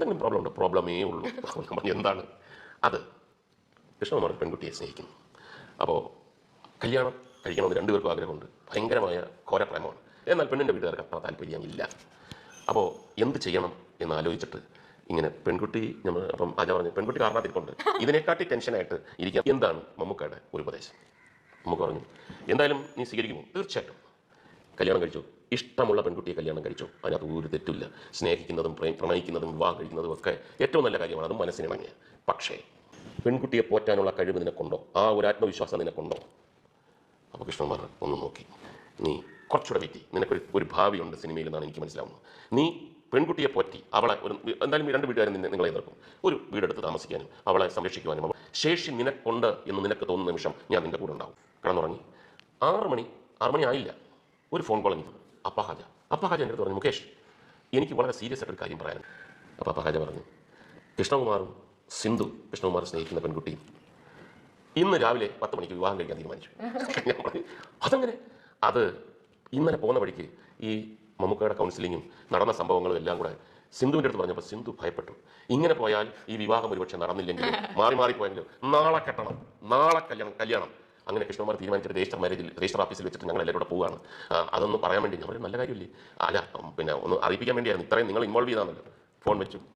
എന്തെങ്കിലും പ്രോബ്ലം ഉണ്ട് പ്രോബ്ലമേ ഉള്ളൂ. എന്താണ്? അത് കൃഷ്ണകുമാർ പെൺകുട്ടിയെ സ്നേഹിക്കുന്നു. അപ്പോൾ കല്യാണം കഴിക്കണമെന്ന് രണ്ടുപേർക്കും ആഗ്രഹമുണ്ട്. ഭയങ്കരമായ ഘോരപ്രേമമാണ് എന്നാൽ പെണ്ണിന്റെ വീട്ടുകാർക്ക് അത്ര താല്പര്യമില്ല. അപ്പോൾ എന്ത് ചെയ്യണം എന്ന് ആലോചിച്ചിട്ട് ഇങ്ങനെ പെൺകുട്ടി നമ്മൾ അപ്പം ആജ പറഞ്ഞു പെൺകുട്ടി കാരണത്തിരിപ്പുണ്ട്. ഇതിനെക്കാട്ടി ടെൻഷനായിട്ട് ഇരിക്കാം എന്താണ് മമ്മൂക്കയുടെ ഒരു ഉപദേശം? മമ്മൂക്ക പറഞ്ഞു എന്തായാലും നീ സ്വീകരിക്കുമോ? തീർച്ചയായിട്ടും. കല്യാണം കഴിച്ചു? ഇഷ്ടമുള്ള പെൺകുട്ടിയെ കല്യാണം കഴിച്ചു? അതിനകത്ത് ഒരു തെറ്റില്ല സ്നേഹിക്കുന്നതും പ്രണയിക്കുന്നതും വിവാഹം കഴിക്കുന്നതും ഒക്കെ ഏറ്റവും നല്ല കാര്യമാണ്. അതും മനസ്സിനിണങ്ങിയ പക്ഷേ പെൺകുട്ടിയെ പോറ്റാനുള്ള കഴിവ് നിനക്കുണ്ടോ? ആ ഒരു ആത്മവിശ്വാസം നിനക്കുണ്ടോ? അപ്പോൾ കൃഷ്ണന്മാർ ഒന്ന് നോക്കി. നീ കുറച്ചുകൂടെ വെറ്റി നിനക്കൊരു ഒരു ഭാവിയുണ്ട് സിനിമയിൽ എന്നാണ് എനിക്ക് മനസ്സിലാവുന്നത്. നീ പെൺകുട്ടിയെ പോറ്റി അവളെ ഒരു എന്തായാലും രണ്ട് വീട്ടുകാരും നിങ്ങളെ എതിർക്കും. ഒരു വീടെടുത്ത് താമസിക്കാനും അവളെ സംരക്ഷിക്കുവാനും ശേഷി നിനക്കുണ്ട് എന്ന് നിനക്ക് തോന്നുന്ന നിമിഷം ഞാൻ നിന്റെ കൂടെ ഉണ്ടാവും. കിടന്നുറങ്ങി ആറ് മണി ആറ് മണി ആയില്ല. ഒരു ഫോൺ കോൾ എനിക്ക് അപ്പ ഹാജ. അപ്പ പറഞ്ഞു മുകേഷ് എനിക്ക് വളരെ സീരിയസ് ആയിട്ടൊരു കാര്യം പറയാനുണ്ട്. അപ്പോൾ അപ്പ ഹാജ പറഞ്ഞു കൃഷ്ണകുമാറും സിന്ധു കൃഷ്ണകുമാർ സ്നേഹിക്കുന്ന പെൺകുട്ടിയും ഇന്ന് രാവിലെ പത്ത് മണിക്ക് വിവാഹം കഴിക്കാൻ തീരുമാനിച്ചു. ഞാൻ പറഞ്ഞു അതങ്ങനെ? അത് ഇന്നലെ പോകുന്ന വഴിക്ക് ഈ മമ്മൂക്കയുടെ കൗൺസിലിങ്ങും നടന്ന സംഭവങ്ങളും എല്ലാം കൂടെ സിന്ധുവിന്റെ അടുത്ത് പറഞ്ഞപ്പോൾ സിന്ധു ഭയപ്പെട്ടു. ഇങ്ങനെ പോയാൽ ഈ വിവാഹം ഒരുപക്ഷെ നടന്നില്ലെങ്കിലും മാറി മാറിപ്പോയെങ്കിലും നാളെ കെട്ടണം. നാളെ കല്യാണം കല്യാണം. അങ്ങനെ കൃഷ്ണകുമാർ തീരുമാനിച്ചിട്ട് രജിസ്റ്റർ മാരേജിൽ രജിസ്റ്റർ ഓഫീസിൽ വെച്ചിട്ട് ഞങ്ങൾ എല്ലാവരും പോവുകയാണ് അതൊന്ന് പറയാൻ വേണ്ടി ഞാൻ നല്ല കാര്യമില്ലേ? അല്ല പിന്നെ ഒന്ന് അറിയിപ്പിക്കാൻ വേണ്ടിയായിരുന്നു. ഇത്രയും നിങ്ങൾ ഇൻവോൾവ് ചെയ്താണല്ലോ ഫോൺ വെച്ചു.